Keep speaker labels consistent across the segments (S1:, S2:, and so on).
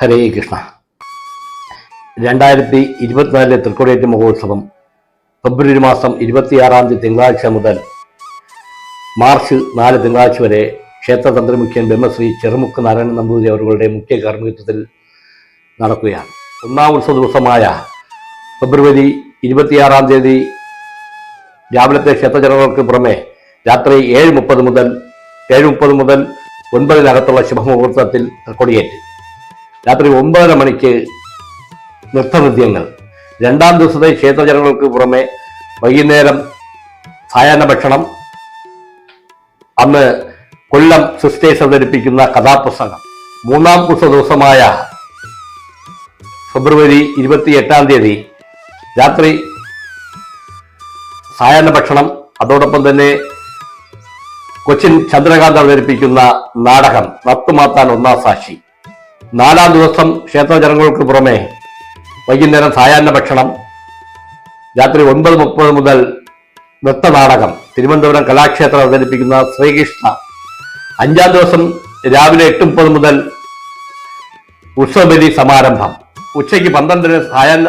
S1: ഹരേ കൃഷ്ണ. രണ്ടായിരത്തി ഇരുപത്തിനാലിലെ തൃക്കൊടിയേറ്റ് മഹോത്സവം ഫെബ്രുവരി മാസം ഇരുപത്തിയാറാം തീയതി തിങ്കളാഴ്ച മുതൽ മാർച്ച് നാല് തിങ്കളാഴ്ച വരെ ക്ഷേത്ര തന്ത്രമുഖ്യൻ ബ്രഹ്മശ്രീ ചെറുമുക്ക് നാരായണൻ നമ്പൂതിരി അവരുടെ മുഖ്യ കാർമ്മികത്വത്തിൽ നടക്കുകയാണ്. ഒന്നാം ഉത്സവ ദിവസമായ ഫെബ്രുവരി ഇരുപത്തിയാറാം തീയതി രാവിലത്തെ ക്ഷേത്രജനങ്ങൾക്ക് പുറമെ രാത്രി ഏഴ് മുപ്പത് മുതൽ ഏഴ് മുപ്പത് മുതൽ ഒൻപതിനകത്തുള്ള ശുഭമുഹൂർത്തത്തിൽ തൃക്കൊടിയേറ്റ്. രാത്രി ഒമ്പതര മണിക്ക് നൃത്തനൃത്യങ്ങൾ. രണ്ടാം ദിവസത്തെ ക്ഷേത്രജനങ്ങൾക്ക് പുറമെ വൈകുന്നേരം സായാഹ്ന ഭക്ഷണം അന്ന് കൊല്ലം സിസ്റ്റേഴ്സ് അവതരിപ്പിക്കുന്ന കഥാപ്രസംഗം. മൂന്നാം ഉത്സവ ദിവസമായ ഫെബ്രുവരി ഇരുപത്തി എട്ടാം തീയതി രാത്രി സായാഹ്ന ഭക്ഷണം അതോടൊപ്പം തന്നെ കൊച്ചിൻ ചന്ദ്രകാന്ത് അവതരിപ്പിക്കുന്ന നാടകം നത്തുമാത്താൻ ഒന്നാം സാക്ഷി. നാലാം ദിവസം ക്ഷേത്രചടങ്ങുകൾക്ക് പുറമെ വൈകുന്നേരം സായാഹ്ന ഭക്ഷണം രാത്രി ഒൻപത് മുപ്പത് മുതൽ നൃത്തനാടകം തിരുവനന്തപുരം കലാക്ഷേത്രം അവതരിപ്പിക്കുന്ന ശ്രീകൃഷ്ണ. അഞ്ചാം ദിവസം രാവിലെ എട്ട് മുപ്പത് മുതൽ ഉത്സവബലി സമാരംഭം. ഉച്ചയ്ക്ക് പന്ത്രണ്ടിന് സായാഹ്ന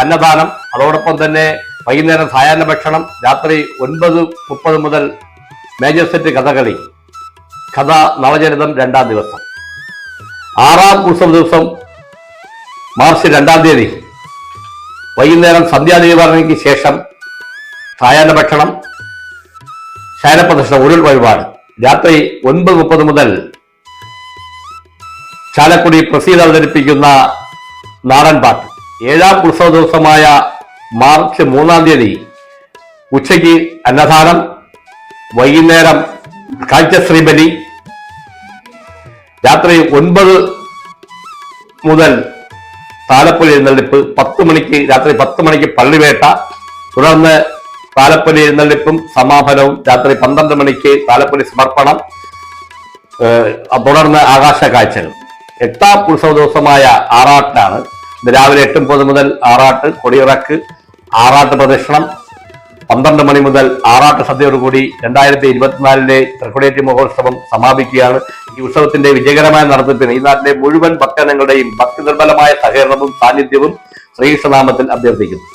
S1: അന്നദാനം. അതോടൊപ്പം തന്നെ വൈകുന്നേരം സായാഹ്ന ഭക്ഷണം രാത്രി ഒൻപത് മുപ്പത് മുതൽ മേജർ സെറ്റ് കഥകളി. കഥ നവചരിതം രണ്ടാം ദിവസം. ആറാം ഉത്സവ ദിവസം മാർച്ച് രണ്ടാം തീയതി. വൈകുന്നേരം സന്ധ്യാദീപാരണയ്ക്ക് ശേഷം സായാഹ്ന ഭക്ഷണം ശയനപ്രദർശനം ഉരുൾ വഴിപാട്. രാത്രി ഒൻപത് മുപ്പത് മുതൽ ചാലക്കുടി പ്രസീത അവതരിപ്പിക്കുന്ന നാടൻ പാട്ട്. ഏഴാം ഉത്സവ ദിവസമായ മാർച്ച് മൂന്നാം തീയതി ഉച്ചയ്ക്ക് അന്നദാനം വൈകുന്നേരം കാഴ്ചശ്രീബലി രാത്രി ഒൻപത് മുതൽ താലപ്പൊലി എഴുന്നള്ളിപ്പ് പത്ത് മണിക്ക് രാത്രി പത്ത് മണിക്ക് പള്ളിവേട്ട. തുടർന്ന് താലപ്പൊലി എഴുന്നള്ളിപ്പും സമാപനവും രാത്രി പന്ത്രണ്ട് മണിക്ക് താലപ്പൊലി സമർപ്പണം തുടർന്ന് ആകാശ കാഴ്ചകൾ എട്ടാം ഉത്സവ ദിവസമായ ആറാട്ടാണ് രാവിലെ എട്ട് മുപ്പത് മുതൽ ആറാട്ട് കൊടിയിറക്ക് ആറാട്ട് പ്രദക്ഷിണം പന്ത്രണ്ട് മണി മുതൽ ആറാട്ട് സദ്യയോടുകൂടി രണ്ടായിരത്തി ഇരുപത്തിനാലിലെ തൃക്കൊടിയേറ്റ് മഹോത്സവം സമാപിക്കുകയാണ്. ഈ ഉത്സവത്തിന്റെ വിജയകരമായ നടത്തിപ്പിന് ഈ നാട്ടിലെ മുഴുവൻ ഭക്തജനങ്ങളുടെയും ഭക്തി നിർബലമായ സഹകരണവും സാന്നിധ്യവും ശ്രീകൃഷ്ണനാമത്തിൽ അഭ്യർത്ഥിക്കുന്നു.